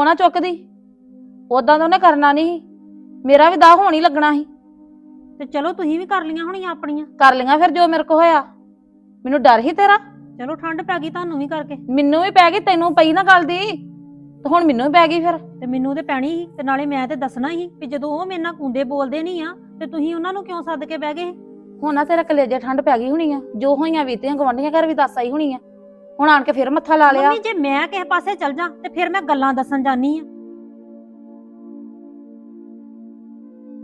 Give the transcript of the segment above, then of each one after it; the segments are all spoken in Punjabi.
ਉਹਨਾਂ ਚੁੱਕਦੀ। ਉਦਾਂ ਤਾਂ ਉਹਨੇ ਕਰਨਾ ਨਹੀਂ ਸੀ। ਮੇਰਾ ਵੀ ਦਾਹ ਹੋਣ ਹੀ ਲੱਗਣਾ ਸੀ। ਤੇ ਚਲੋ ਤੁਸੀਂ ਵੀ ਕਰ ਲੀਆਂ ਹੋਣੀਆਂ ਆਪਣੀਆਂ। ਕਰ ਲਿਆ ਫਿਰ ਜੋ ਮੇਰੇ ਕੋ ਹੋਇਆ। ਮੈਨੂੰ ਡਰ ਹੀ ਤੇਰਾ। ਚਲੋ ਠੰਡ ਪੈ ਗਈ ਤੁਹਾਨੂੰ ਵੀ ਕਰਕੇ। ਮੈਨੂੰ ਵੀ ਪੈ ਗਈ ਤੈਨੂੰ ਪਈ ਨਾ ਗੱਲ ਦੀ। ਤੇ ਹੁਣ ਮੈਨੂੰ ਵੀ ਪੈ ਗਈ ਫਿਰ। ਤੇ ਮੈਨੂੰ ਤੇ ਪੈਣੀ ਸੀ ਤੇ ਨਾਲੇ ਮੈਂ ਤੇ ਦੱਸਣਾ ਸੀ ਵੀ ਜਦੋਂ ਉਹ ਮੇਰੇ ਨਾਲ ਕੁੰਦੇ ਬੋਲਦੇ ਨਹੀਂ ਆ ਤੇ ਤੁਸੀਂ ਉਹਨਾਂ ਨੂੰ ਕਿਉਂ ਸੱਦ ਕੇ ਬਹਿ ਗਏ? ਹੁਣ ਨਾ ਤੇਰਾ ਕਲੇਜੇ ਠੰਡ ਪੈ ਗਈ ਹੋਣੀ ਆ। ਜੋ ਹੋਈਆਂ ਬੀਤੀਆਂ ਗਵਾਂਢੀਆਂ ਘਰ ਵੀ ਦੱਸ ਆਈ ਹੋਣੀ ਆ। ਹੁਣ ਆਣ ਕੇ ਫਿਰ ਮੱਥਾ ਲਾ ਲਿਆ। ਮੰਮੀ ਜੇ ਮੈਂ ਕਿਸੇ ਪਾਸੇ ਚਲ ਜਾ ਤੇ ਫਿਰ ਮੈਂ ਗੱਲਾਂ ਦੱਸਣ ਜਾਨੀ ਆ।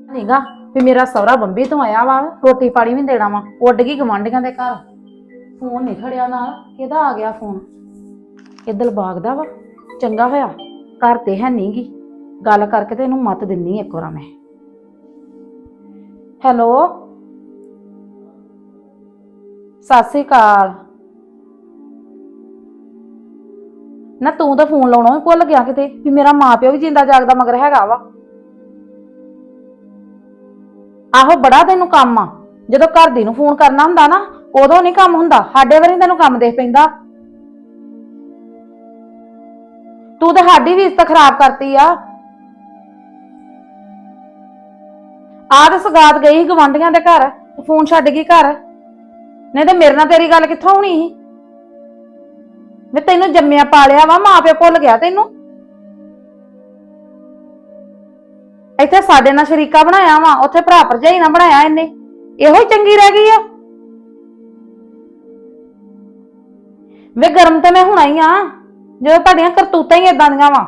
ਨਹੀਂਗਾ ਵੀ ਮੇਰਾ ਸਹੁਰਾ ਬੰਬੀ ਤੋਂ ਆਇਆ ਵਾ ਰੋਟੀ ਪਾਣੀ ਵੀ ਦੇਣਾ ਵਾ ਉੱਡ ਗਈ ਗਵਾਂਢੀਆਂ ਦੇ ਘਰ। ਫੋਨ ਨਹੀਂ ਖੜਿਆ ਨਾਲ ਕਿਹਦਾ ਆ ਗਿਆ ਫੋਨ? ਇਹ ਦਿਲਬਾਗ ਦਾ ਵਾ ਚੰਗਾ ਹੋਇਆ ਘਰ ਤੇ ਹੈ ਨਹੀਂਗੀ ਗੱਲ ਕਰਕੇ ਤੇ ਇਹਨੂੰ ਮਤ ਦਿੰਨੀ ਇੱਕ ਵਾਰ ਮੈਂ। ਹੈਲੋ? ਸਤਿ ਸ੍ਰੀ ਅਕਾਲ। ਨਾ ਤੂੰ ਤਾਂ ਫੋਨ ਲਾਉਣਾ ਵੀ ਭੁੱਲ ਗਿਆ ਕਿਤੇ, ਵੀ ਮੇਰਾ ਮਾਪਿਓ ਵੀ ਜਿੰਦਾ ਜਾਗਦਾ ਮਗਰ ਹੈਗਾ ਵਾ। ਆਹੋ ਬੜਾ ਤੈਨੂੰ ਕੰਮ ਆ। ਜਦੋਂ ਘਰ ਦੀ ਨੂੰ ਫੋਨ ਕਰਨਾ ਹੁੰਦਾ ਨਾ, ਉਦੋਂ ਨਹੀਂ ਕੰਮ ਹੁੰਦਾ, ਸਾਡੇ ਵਾਰੀ ਤੈਨੂੰ ਕੰਮ ਦੇਖ ਪੈਂਦਾ। ਤੂੰ ਤਾਂ ਸਾਡੀ ਵੀ ਇੱਜ਼ਤ ਖਰਾਬ ਕਰਤੀ ਆ। ਆਹ ਤੇ ਸਗਾਤ ਗਈ ਸੀ ਗਵਾਂਢੀਆਂ ਦੇ ਘਰ, ਫੋਨ ਛੱਡ ਗਈ ਘਰ। ਨਹੀਂ ਤੇ ਮੇਰੇ ਨਾਲ ਤੇਰੀ ਗੱਲ ਕਿੱਥੋਂ ਹੋਣੀ ਸੀ? ਮੈਂ ਤੈਨੂੰ ਜੰਮਿਆ ਪਾਲਿਆ ਵਾ, ਮਾਂ ਪਿਓ ਭੁੱਲ ਗਿਆ ਤੈਨੂੰ। ਇੱਥੇ ਸਾਡੇ ਨਾਲ ਸ਼ਰੀਕਾ ਬਣਾਇਆ ਵਾ, ਉੱਥੇ ਭਰਾ ਭਰਜਾਈ ਨਾਲ ਬਣਾਇਆ ਇਹਨੇ। ਇਹੋ ਹੀ ਚੰਗੀ ਰਹਿ ਗਈ ਆ। ਵੇ ਗਰਮ ਤਾਂ ਮੈਂ ਹੁਣਾ ਹੀ ਆ, ਜਦੋਂ ਤੁਹਾਡੀਆਂ ਕਰਤੂਤਾਂ ਹੀ ਇਦਾਂ ਦੀਆਂ ਵਾ।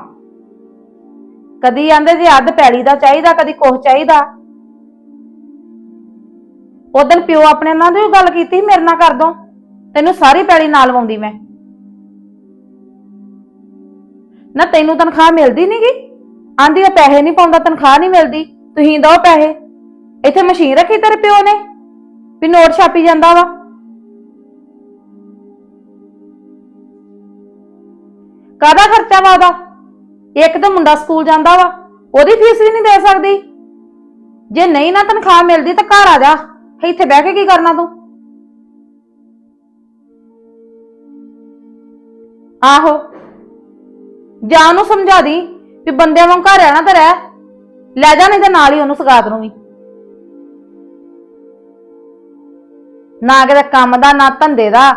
ਕਦੀ ਆਂਦੇ ਜੀ ਅੱਧ ਪੈਲੀ ਦਾ ਚਾਹੀਦਾ, ਕਦੀ ਕੁਛ ਚਾਹੀਦਾ। ਉਦੋਂ ਪਿਓ ਆਪਣੇ ਨਾਲ ਦੀ ਗੱਲ ਕੀਤੀ, ਮੇਰੇ ਨਾਲ ਕਰ ਦੋ। ਤੈਨੂੰ ਸਾਰੀ ਪੈਲੀ ਨਾਲ ਵਾਉਂਦੀ ਮੈਂ। ਨਾ ਤੈਨੂੰ ਤਨਖਾਹ ਮਿਲਦੀ ਨਹੀਂਗੀ ਆਂਦੀ, ਉਹ ਪੈਸੇ ਨਹੀਂ ਪਾਉਂਦਾ, ਤਨਖਾਹ ਨਹੀਂ ਮਿਲਦੀ। ਤੁਸੀਂ ਦੋ ਪੈਸੇ। ਇੱਥੇ ਮਸ਼ੀਨ ਰੱਖੀ ਤੇਰੇ ਪਿਓ ਨੇ? ਵੀ ਨੋਟ ਛਾਪੀ ਜਾਂਦਾ ਵਾ। ਕਾਹਦਾ ਖਰਚਾ ਵਾ ਉਹਦਾ? ਇੱਕ ਤਾਂ ਮੁੰਡਾ ਸਕੂਲ ਜਾਂਦਾ ਵਾ, ਉਹਦੀ ਫੀਸ ਵੀ ਨਹੀਂ ਦੇ ਸਕਦੀ। ਜੇ ਨਹੀਂ ਨਾ ਤਨਖਾਹ ਮਿਲਦੀ ਤਾਂ ਘਰ ਆ ਜਾ। ਇੱਥੇ ਬਹਿ ਕੇ ਕੀ ਕਰਨਾ ਤੂੰ? ਆਹੋ। ਜਾਂ ਉਹਨੂੰ ਸਮਝਾ ਦੀ ਵੀ ਬੰਦਿਆਂ ਵਾਂਗ ਘਰ ਰਹਿਣਾ ਤਾਂ ਰਹਿ। ਲੈ ਜਾ ਨਹੀਂ ਤੇ ਨਾਲ ਹੀ ਉਹਨੂੰ ਸਗਾਤ ਨੂੰ ਵੀ। ਨਾ ਕਿਤੇ ਕੰਮ ਦਾ, ਨਾ ਧੰਦੇ ਦਾ।